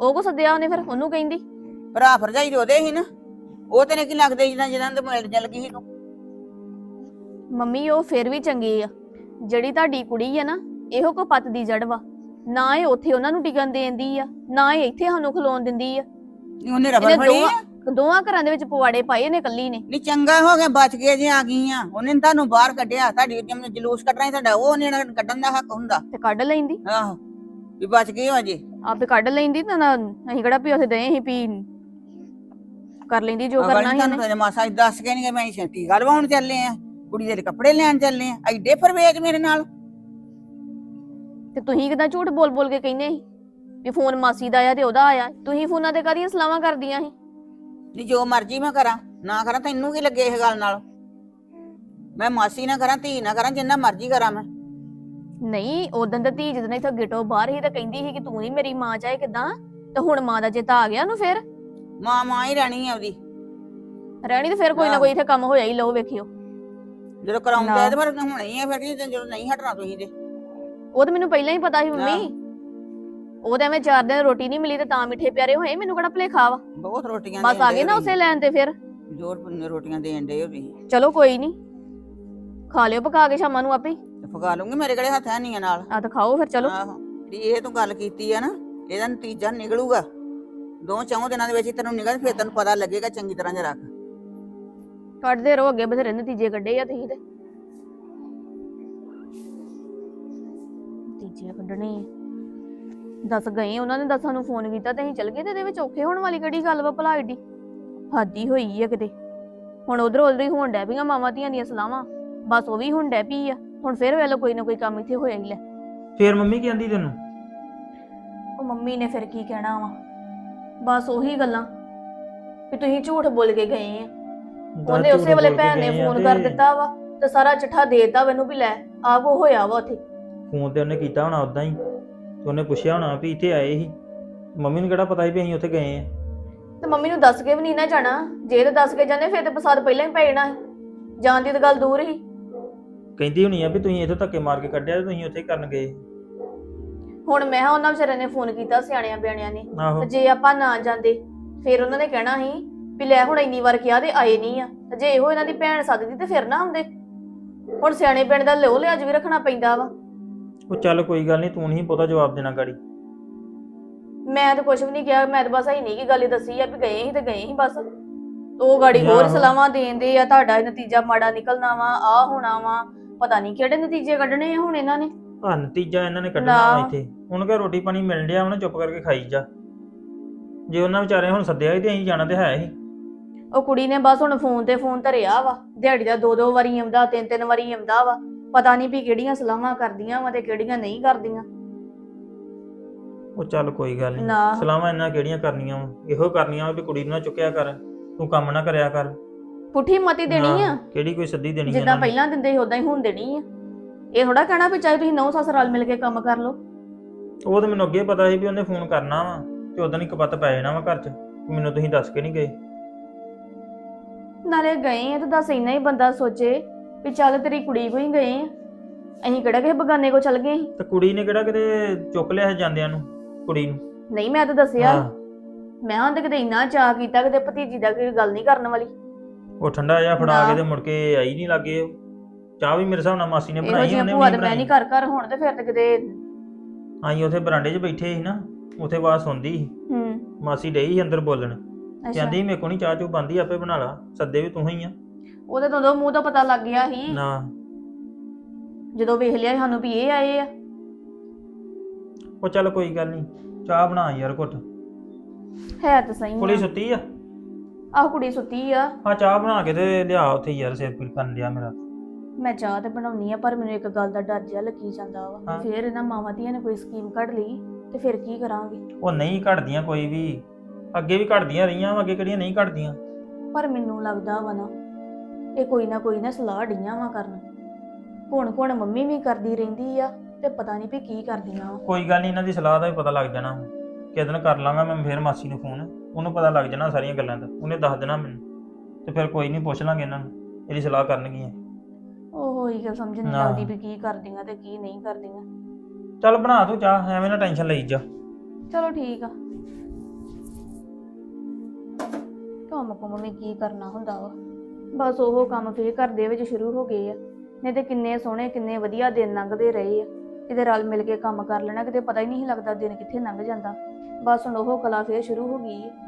ਉਹ ਕੋ ਸੱਦਿਆ ਉਹਨੇ ਫਿਰ ਉਹਨੂੰ ਕਹਿੰਦੀ? ਭਰਾ ਭਰਜਾਈ ਦੇ ਉਹਦੇ ਸੀ ਨਾ। ਉਹ ਤੇਰੇ ਕੀ ਲੱਗਦੇ ਜਿੱਦਾਂ ਜਿਹਨਾਂ ਦੇ ਮਿਲ ਜਲ ਗਈ ਸੀ ਤੂੰ? ਮੰਮੀ ਉਹ ਫਿਰ ਵੀ ਚੰਗੇ ਆ। ਜਿਹੜੀ ਤੁਹਾਡੀ ਕੁੜੀ ਆ ਨਾ ਇਹੋ ਕੋ ਪੱਤ ਦੀ ਜੜ ਵਾ। ਨਾ ਇਹ ਉੱਥੇ ਉਹਨਾਂ ਨੂੰ ਟਿਕਣ ਦੇਂਦੀ ਆ ਨਾ ਇਹ ਇੱਥੇ ਸਾਨੂੰ ਖਲੋਣ ਦਿੰਦੀ ਆ। ਨਹੀਂ ਉਹਨੇ ਰਬਰ ਇਹਨੇ ਫੜੀ ਆ? ਦੋਵਾਂ ਦੋਵਾਂ ਘਰਾਂ ਦੇ ਵਿੱਚ ਪਵਾੜੇ ਪਾਏ ਇਹਨੇ ਕੱਲੀ ਨੇ। ਨਹੀਂ ਚੰਗਾ ਹੋ ਗਿਆ ਬਚ ਗਏ ਜੇ ਆ ਗਈਆਂ ਉਹਨੇ ਨੀ ਤੁਹਾਨੂੰ ਬਾਹਰ ਕੱਢਿਆ। ਤੁਹਾਡੀ ਜਿਵੇਂ ਜਲੂਸ ਕੱਢਣਾ ਸੀ ਤੁਹਾਡਾ। ਉਹ ਉਹਨੇ ਕੱਢਣ ਦਾ ਹੱਕ ਹੁੰਦਾ। ਤੇ ਕੱਢ ਲੈਂਦੀ। ਆਹੋ ਵੀ ਬਚ ਗਏ ਹੋ ਅਜੇ। ਆਪੇ ਕੱਢ ਲੈਂਦੀ ਤਾਂ ਨਾ ਅਸੀਂ ਕਿਹੜਾ ਵੀ ਉੱਥੇ ਦਏ ਸੀ ਵੀ ਕਰ ਲੈਂਦੀ ਜੋ ਕਰਨਾ ਸੀ ਤੁਹਾਨੂੰ ਤਾਂ ਮਾਸਾ ਦੱਸ ਕੇ ਨਹੀਂ ਕਿ ਮੈਂ ਛੇਤੀ ਗੱਲ ਵਾਉਣ ਚੱਲੇ ਆ ਕੁੜੀ ਦੇ ਲਈ ਕੱਪੜੇ ਲੈਣ ਚੱਲੇ ਆ ਐਡੇ ਫਰਵੇਜ ਮੇਰੇ ਨਾਲ। ਤੇ ਤੁਸੀਂ ਕਿਦਾਂ ਝੂਠ ਬੋਲ ਬੋਲ ਕੇ ਕਹਿੰਦੇ ਸੀ ਵੀ ਫੋਨ ਮਾਸੀ ਦਾ ਆਇਆ ਤੇ ਉਹਦਾ ਆਇਆ ਤੁਸੀਂ ਫੋਨਾਂ ਤੇ ਕਾਹਦੀਆਂ ਸਲਾਹਾਂ ਕਰਦੀਆਂ ਸੀ? ਨਹੀਂ ਜੋ ਮਰਜ਼ੀ ਮੈਂ ਕਰਾਂ ਨਾ ਕਰਾਂ ਤੈਨੂੰ ਕੀ ਲੱਗੇ ਇਹ ਗੱਲ ਨਾਲ? ਮੈਂ ਮਾਸੀ ਨਾ ਕਰਾਂ ਧੀ ਨਾ ਕਰਾਂ ਜਿੰਨਾ ਮਰਜ਼ੀ ਕਰਾਂ ਮੈਂ। ਨਹੀਂ ਉਦੋਂ ਤਾਂ ਧੀ ਜਦੋਂ ਇੱਥੋਂ ਗਿਟੋ ਬਾਹਰ ਹੀ ਤਾਂ ਕਹਿੰਦੀ ਸੀ ਕਿ ਤੂੰ ਨਹੀਂ ਮੇਰੀ ਮਾਂ ਚਾਹੇ ਕਿਦਾਂ? ਤੇ ਹੁਣ ਮਾਂ ਦਾ ਚੇਤਾ ਆ ਗਿਆ ਉਹਨੂੰ ਫਿਰ? ਮਾਂ ਮਾਂ ਹੀ ਰਹਿਣੀ ਆ ਉਹਦੀ। ਰਹਿਣੀ ਤੇ ਫਿਰ ਕੋਈ ਨਾ। ਕੋਈ ਇੱਥੇ ਕੰਮ ਹੋਇਆ ਹੀ ਲਓ ਵੇਖਿਓ। ਜਦੋਂ ਕਰਾਉਂਦੇ। ਆ ਤੇ ਫਿਰ ਹੋਣਾ ਹੀ ਆ ਫਿਰ ਕੀ ਜਦੋਂ ਨਹੀਂ ਹਟਣਾ ਤੁਸੀਂ ਤੇ। ਉਹ ਤਾਂ ਮੈਨੂੰ ਪਹਿਲਾਂ ਹੀ ਪਤਾ ਸੀ ਮੰਮੀ। ਉਹ ਤਾਂ ਐਵੇਂ ਚਾਰ ਦਿਨ ਰੋਟੀ ਨਹੀਂ ਮਿਲੀ ਤੇ ਤਾਂ ਮਿੱਠੇ ਪਿਆਰੇ ਹੋਏ ਮੈਨੂੰ ਕਿਹੜਾ ਭੁਲੇਖਾ ਵਾ? ਬਹੁਤ ਰੋਟੀਆਂ ਬਸ ਆ ਗਏ ਨਾ ਉਸੇ ਲੈਣ ਤੇ ਫਿਰ। ਜ਼ੋਰ ਰੋਟੀਆਂ ਦੇਣ ਦੇ ਹੋ ਤੁਸੀਂ। ਚਲੋ ਕੋਈ ਨਹੀਂ। ਖਾ ਲਿਓ ਪਕਾ ਕੇ ਸ਼ਾਮਾਂ ਨੂੰ ਆਪੇ। ਪਕਾ ਲੂੰਗੀ ਮੇਰੇ ਕਿਹੜੇ ਹੱਥ ਹੈ ਨਹੀਂ ਨਾਲ। ਆ ਤਾਂ ਖਾਓ ਫਿਰ ਚਲੋ। ਆਹੋ ਜਿਹੜੀ ਇਹ ਤੂੰ ਗੱਲ ਕੀਤੀ ਆ ਨਾ ਇਹਦਾ ਨਤੀਜਾ ਨਿਕਲੂਗਾ। ਦੋ ਚੌਂ ਦਿਨਾਂ ਦੇ ਵਿੱਚ ਹੀ ਤੈਨੂੰ ਨਿਕਲ ਫਿਰ ਤੈਨੂੰ ਪਤਾ ਲੱਗੇਗਾ ਚੰਗੀ ਤਰ੍ਹਾਂ ਜਰਾ ਕੱਢਦੇ ਰਹੋ ਅੱਗੇ ਬਥੇਰੇ ਨਤੀਜੇ ਕੱਢੇ ਆ ਤੁਸੀਂ ਤੇ। ਨਤੀਜੇ ਕੱਢਣੇ ਆ। ਦੱਸ ਗਏ ਉਹਨਾਂ ਨੇ ਦੱਸ ਸਾਨੂੰ ਫੋਨ ਕੀਤਾ ਤੇ ਅਸੀਂ ਚਲ ਗਏ ਤੇ ਇਹਦੇ ਵਿੱਚ ਔਖੇ ਹੋਣ ਵਾਲੀ ਕਿਹੜੀ ਗੱਲ ਵਾ ਭਲਾ ਏਡੀ? ਹਾਦੀ ਹੋਈ ਆ ਕਿਤੇ। ਹੁਣ ਉਧਰ ਉਧਰ ਹੀ ਹੋਣ ਡੈ ਪਈਆਂ ਮਾਵਾਂ ਧੀਆਂ ਦੀਆਂ ਸਲਾਵਾਂ। ਬਸ ਉਹ ਵੀ ਹੁਣ ਡੈ ਪਈ ਆ। ਹੁਣ ਫੇਰ ਵੇਲੇ ਕੋਈ ਨਾ ਕੋਈ ਕੰਮ ਇੱਥੇ ਹੋਇਆ ਹੀ ਲੈ ਫੇਰ ਮੰਮੀ ਕੀ ਆਂਦੀ ਤੈਨੂੰ? ਉਹ ਮੰਮੀ ਨੇ ਫਿਰ ਕੀ ਕਹਿਣਾ ਵਾ? ਬਸ ਉਹੀ ਗੱਲਾਂ ਵੀ ਤੁਸੀਂ ਝੂਠ ਬੋਲ ਕੇ ਗਏ ਆ। ਦੱਸ ਉਹਨੇ ਝੂਠ ਉਸੇ ਵੇਲੇ ਬੋਲ ਕੇ ਭੈਣ ਨੇ ਆ ਫੋਨ ਕਰ ਤੇ ਦਿੱਤਾ ਵਾ ਤੇ ਸਾਰਾ ਚਿੱਠਾ ਦੇਤਾ ਮੈਨੂੰ ਵੀ ਲੈ ਆ ਕੋ ਹੋਇਆ ਵਾ ਉੱਥੇ। ਫੋਨ ਤੇ ਉਹਨੇ ਕੀਤਾ ਹੋਣਾ ਉਦਾਂ ਹੀ ਤੇ ਉਹਨੇ ਪੁੱਛਿਆ ਹੋਣਾ ਵੀ ਇੱਥੇ ਆਏ ਸੀ। ਮੰਮੀ ਨੂੰ ਕਿਹੜਾ ਪਤਾ ਸੀ ਵੀ ਅਸੀਂ ਉੱਥੇ ਗਏ ਆ? ਤੇ ਮੰਮੀ ਨੂੰ ਦੱਸ ਕੇ ਵੀ ਨਹੀਂ ਨਾ ਜਾਣਾ ਜੇ ਤੇ ਦੱਸ ਕੇ ਜਾਂਦੇ ਫਿਰ ਤੇ ਫਸਾਦ ਪਹਿਲਾਂ ਹੀ ਪੈ ਜਾਣਾ ਸੀ। ਜਾਣ ਦੀ ਤਾਂ ਗੱਲ ਦੂਰ ਹੀ ਕਹਿੰਦੀ ਹੋਣੀ ਆ ਵੀ ਤੁਸੀਂ ਇੱਥੋਂ ਧੱਕੇ ਮਾਰ ਕੇ ਕੱਢਿਆ ਤੇ ਤੁਸੀਂ ਉੱਥੇ ਕਰਨ ਗਏ ਹੁਣ ਮੈਂ ਕਿਹਾ ਉਹਨਾਂ ਵਿਚਾਰਿਆਂ ਨੇ ਫੋਨ ਕੀਤਾ ਸਿਆਣਿਆਂ ਬਿਆਣਿਆਂ ਨੇ। ਆਹੋ। ਤੇ ਜੇ ਆਪਾਂ ਨਾ ਜਾਂਦੇ ਫਿਰ ਉਹਨਾਂ ਨੇ ਕਹਿਣਾ ਸੀ ਵੀ ਲੈ ਹੁਣ ਇੰਨੀ ਵਾਰ ਕਿਹਾ ਤੇ ਆਏ ਨਹੀਂ ਆ। ਤੇ ਜੇ ਇਹੋ ਇਹਨਾਂ ਦੀ ਭੈਣ ਸੱਦਦੀ ਤੇ ਫਿਰ ਨਾ ਹੁੰਦੇ ਹੁਣ ਸਿਆਣੇ ਪਿੰਡ ਦਾ ਲਿਓ ਲਿਆਜ ਵੀ ਰੱਖਣਾ ਪੈਂਦਾ ਵਾ। ਉਹ ਚੱਲ ਕੋਈ ਗੱਲ ਨਹੀਂ ਤੂੰ ਨਹੀਂ ਬਹੁਤਾ ਜਵਾਬ ਦੇਣਾ ਗਾੜੀ। ਮੈਂ ਤਾਂ ਕੁਝ ਵੀ ਨਹੀਂ ਕਿਹਾ ਮੈਂ ਤਾਂ ਬਸ ਹੀ ਨਹੀਂ ਕੀ ਗੱਲ ਹੀ ਦੱਸੀ ਆ ਵੀ ਗਏ ਸੀ ਤੇ ਗਏ ਸੀ ਬਸ। ਉਹ ਗਾੜੀ ਹੋਰ ਆਹੋ। ਸਲਾਹਾਂ ਦੇਂਦੇ ਆ ਤੁਹਾਡਾ ਨਤੀਜਾ ਮਾੜਾ ਨਿਕਲਣਾ ਵਾ ਆ ਹੋਣਾ ਵਾ। ਪਤਾ ਨਹੀਂ ਕਿਹੜੇ ਨਤੀਜੇ ਕੱਢਣੇ ਆ ਹੁਣ ਇਹਨਾਂ ਨੇ। ਆ ਨਤੀਜਾ ਇਹਨਾਂ ਨੇ ਕੱਢਣਾ ਵਾ ਨਾ। ਇੱਥੇ। ਹੁਣ ਕਿ ਰੋਟੀ ਪਾਣੀ ਮਿਲ ਡਿਆ ਉਹਨਾਂ ਚੁੱਪ ਕਰਕੇ ਖਾਈ ਜਾ। ਜੇ ਉਹਨਾਂ ਵਿਚਾਰੇ ਹੁਣ ਸੱਦਿਆ ਸੀ ਤੇ ਅਸੀਂ ਜਾਣਾ ਤੇ ਹੈ ਹੀ। ਉਹ ਕੁੜੀ ਨੇ ਬਸ ਹੁਣ ਫੋਨ ਤੇ ਫੋਨ ਧਰਿਆ ਵਾ। ਦਿਹਾੜੀ ਦਾ ਦੋ ਦੋ ਵਾਰੀ ਆਉਂਦਾ ਤਿੰਨ ਤਿੰਨ ਵਾਰੀ ਆਉਂਦਾ ਵਾ। ਪਤਾ ਨਹੀਂ ਵੀ ਕਿਹੜੀਆਂ ਸਲਾਹਾਂ ਕਰਦੀਆਂ ਵਾ ਤੇ ਕਿਹੜੀਆਂ ਨਹੀਂ ਕਰਦੀਆਂ। ਉਹ ਚੱਲ ਕੋਈ ਗੱਲ ਨਹੀਂ ਨਾ। ਸਲਾਮਾਂ ਇਹਨਾਂ ਕਿਹੜੀਆਂ ਕਰਨੀਆਂ ਵਾ? ਇਹੋ ਕਰਨੀਆਂ ਵਾ ਵੀ ਕੁੜੀ ਨੂੰ ਨਾ ਚੁੱਕਿਆ ਕਰ। ਤੂੰ ਕੰਮ ਨਾ ਕਰਿਆ ਕਰ। ਪੁੱਠੀ ਮਤੀ ਦੇਣੀ ਆ? ਕਿਹੜੀ ਕੋਈ ਸੱਦੀ ਦੇਣੀ ਜਿੱਦਾਂ ਇਹਨਾਂ ਨੇ। ਪਹਿਲਾਂ ਦਿੰਦੇ ਸੀ ਉਦਾਂ ਹੀ ਹੁਣ ਦੇਣੀ ਆ। ਇਹ ਥੋੜਾ ਕਹਿਣਾ ਵੀ ਚਾਹੇ ਤੁਸੀਂ ਨੌ ਸੱਸ ਰਲ ਮਿਲ ਕੇ ਕੰਮ ਕਰ ਲਓ। ਉਹ ਤਾਂ ਮੈਨੂੰ ਅੱਗੇ ਪਤਾ ਸੀ ਵੀ ਉਹਨੇ ਫੋਨ ਕਰਨਾ ਵਾ ਤੇ ਉਦੋਂ ਹੀ ਕਪੱਤ ਪੈ ਜਾਣਾ ਵਾ ਘਰ 'ਚ ਮੈਨੂੰ ਤੁਸੀਂ ਦੱਸ ਕੇ ਨਹੀਂ ਗਏ। ਨਾਲੇ ਗਏ ਆ ਤਾਂ ਦੱਸ ਇੰਨਾ ਹੀ ਬੰਦਾ ਸੋਚੇ ਵੀ ਚੱਲ ਤੇਰੀ ਕੁੜੀ ਕੋਈ ਗਏ ਆ। ਅਸੀਂ ਕਿਹੜਾ ਕਿਸੇ ਬਗਾਨੇ ਕੋ ਚੱਲ ਗਏ ਸੀ? ਤੇ ਕੁੜੀ ਨੇ ਕਿਹੜਾ ਕਿਤੇ ਚੁੱਕ ਲਿਆ ਸੀ ਜਾਂਦਿਆਂ ਨੂੰ ਕੁੜੀ ਨੂੰ? ਨਹੀਂ ਮੈਂ ਤਾਂ ਦੱਸਿਆ। ਹਾਂ, ਮੈਂ ਹਾਂ ਤੇ ਕਿਤੇ ਇੰਨਾ ਚਾਹ ਕੀਤਾ ਕਿਤੇ ਭਤੀਜੀ ਦਾ ਕੋਈ ਗੱਲ ਨਹੀਂ ਕਰਨ ਵਾਲੀ। ਉਹ ਠੰਡਾ ਜਿਹਾ ਫੜਾ। ਕੇ ਤੇ ਮੁੜ ਕੇ ਆਈ ਨਹੀਂ ਲੱਗੇ ਚਾਹ ਵੀ ਮੇਰੇ ਹਿਸਾਬ ਨਾਲ ਮਾਸੀ ਨੇ ਇਹੋ ਬਣਾਈ ਜਿਹੀਆਂ ਉਹਨੇ ਭੂਆ ਵੀ ਤੇ ਮੈਂ ਨਹੀਂ ਬਣਾਈ ਘਰ ਘਰ ਹੁਣ ਤੇ ਫਿਰ ਤੇ ਕਿਤੇ ਆਈ ਉੱਥੇ ਬਰਾਂਡੇ 'ਚ ਬੈਠੇ ਸੀ ਨਾ ਉੱਥੇ ਆਵਾਜ਼ ਸੁਣਦੀ ਸੀ। ਹੂੰ। ਮਾਸੀ ਡਈ ਸੀ ਅੰਦਰ ਬੋਲਣ। ਅੱਛਾ। ਕਹਿੰਦੀ ਮੇਰੇ ਕੋ ਨਹੀਂ ਚਾਹ ਚੂ ਬੰਦੀ ਆਪੇ ਬਣਾ ਲਾ ਸੱਦੇ ਵੀ ਤੂੰ ਹੀ ਆ। ਉਹਦੇ ਤੋਂ ਉਦੋਂ ਮੂੰਹ ਤੋਂ ਪਤਾ ਲੱਗ ਗਿਆ ਸੀ। ਨਾ। ਜਦੋਂ ਵੇਖ ਲਿਆ ਸਾਨੂੰ ਵੀ ਇਹ ਆਏ ਆ। ਉਹ ਚੱਲ ਕੋਈ ਗੱਲ ਨਹੀਂ ਚਾਹ ਬਣਾ ਯਾਰ ਘੁੱਟ। ਹੈ ਤਾਂ ਸਹੀ ਕੁੜੀ ਸੁੱਤੀ ਆ। ਆਹ ਕੁੜੀ ਸੁੱਤੀ ਆ। ਆ ਚਾਹ ਬਣਾ ਕੇ ਤੇ ਲਿਆ ਉੱਥੇ ਯਾਰ ਸਿਰ ਪੀੜ ਕਰਨ ਲਿਆ ਮੇਰਾ। ਮੈਂ ਚਾਹ ਤੇ ਬਣਾਉਣੀ ਆ ਪਰ ਮੈਨੂੰ ਇੱਕ ਗੱਲ ਦਾ ਡਰ ਜਿਹਾ ਲੱਗੀ ਜਾਂਦਾ ਵਾ। ਹਾਂ। ਫਿਰ ਇਹਨਾਂ ਮਾਵਾਂ ਧੀਆਂ ਨੇ ਕੋਈ ਸਕੀਮ ਕੱਢ ਲਈ ਤੇ ਫਿਰ ਕੀ ਕਰਾਂਗੇ? ਉਹ ਨਹੀਂ ਘਟਦੀਆਂ ਕੋਈ ਵੀ। ਅੱਗੇ ਵੀ ਘਟਦੀਆਂ ਰਹੀਆਂ ਵਾ ਅੱਗੇ ਕਿਹੜੀਆਂ ਨਹੀਂ ਘਟਦੀਆਂ ਪਰ ਮੈਨੂੰ ਲੱਗਦਾ ਵਾ ਨਾ ਇਹ ਕੋਈ ਨਾ ਕੋਈ ਨਾ ਸਲਾਹ ਡੀਆਂ ਵਾ ਕਰਨ। ਹੁਣ ਹੁਣ ਮੰਮੀ ਵੀ ਕਰਦੀ ਰਹਿੰਦੀ ਆ ਤੇ ਪਤਾ ਨਹੀਂ ਵੀ ਕੀ ਕਰਦੀਆਂ ਵਾ। ਕੋਈ ਗੱਲ ਨਹੀਂ ਇਹਨਾਂ ਦੀ ਸਲਾਹ ਦਾ ਵੀ ਪਤਾ ਲੱਗ ਜਾਣਾ ਕਿਸ ਦਿਨ ਕਰ ਲਾਂਗਾ ਮੈਂ ਫੇਰ ਮਾਸੀ ਨੂੰ ਫੋਨ। ਉਹਨੂੰ ਪਤਾ ਲੱਗ ਜਾਣਾ ਸਾਰੀਆਂ ਗੱਲਾਂ ਦਾ। ਉਹਨੇ ਦੱਸ ਦੇਣਾ ਮੈਨੂੰ। ਤੇ ਫਿਰ ਕੋਈ ਨਹੀਂ ਪੁੱਛ ਲਾਂਗੇ ਇਹਨਾਂ ਨੂੰ। ਇਹਦੀ ਸਲਾਹ ਕਰਨਗੀਆਂ। ਉਹ ਹੋਈ ਗੱਲ ਸਮਝ ਨਹੀਂ ਨਾ। ਲੱਗਦੀ ਵੀ ਕੀ ਕਰਦੀਆਂ ਤੇ ਕੀ ਨਹੀਂ ਕਰਦੀਆਂ। ਚੱਲ ਬਣਾ ਤੂੰ ਚਾਹ ਐਵੇਂ ਨਾ ਟੈਨਸ਼ਨ ਲਈ ਜਾ। ਚਲੋ ਠੀਕ ਆ। ਕੰਮ ਕੁਮ ਵੀ ਕੀ ਕਰਨਾ ਹੁੰਦਾ ਵਾ। ਬਸ ਉਹ ਕੰਮ ਫੇਰ ਘਰ ਦੇ ਵਿੱਚ ਸ਼ੁਰੂ ਹੋ ਗਏ ਆ। ਨਹੀਂ ਤੇ ਕਿੰਨੇ ਸੋਹਣੇ ਕਿੰਨੇ ਵਧੀਆ ਦਿਨ ਲੰਘਦੇ ਰਹੇ ਆ। ਕਿਤੇ ਰਲ ਮਿਲ ਕੇ ਕੰਮ ਕਰ ਲੈਣਾ ਕਿਤੇ ਪਤਾ ਹੀ ਨਹੀਂ ਸੀ ਲੱਗਦਾ ਦਿਨ ਕਿੱਥੇ ਲੰਘ ਜਾਂਦਾ। ਬਸ ਹੁਣ ਉਹ ਕਲਾ ਫੇਰ ਸ਼ੁਰੂ ਹੋ ਗਈ। ਆ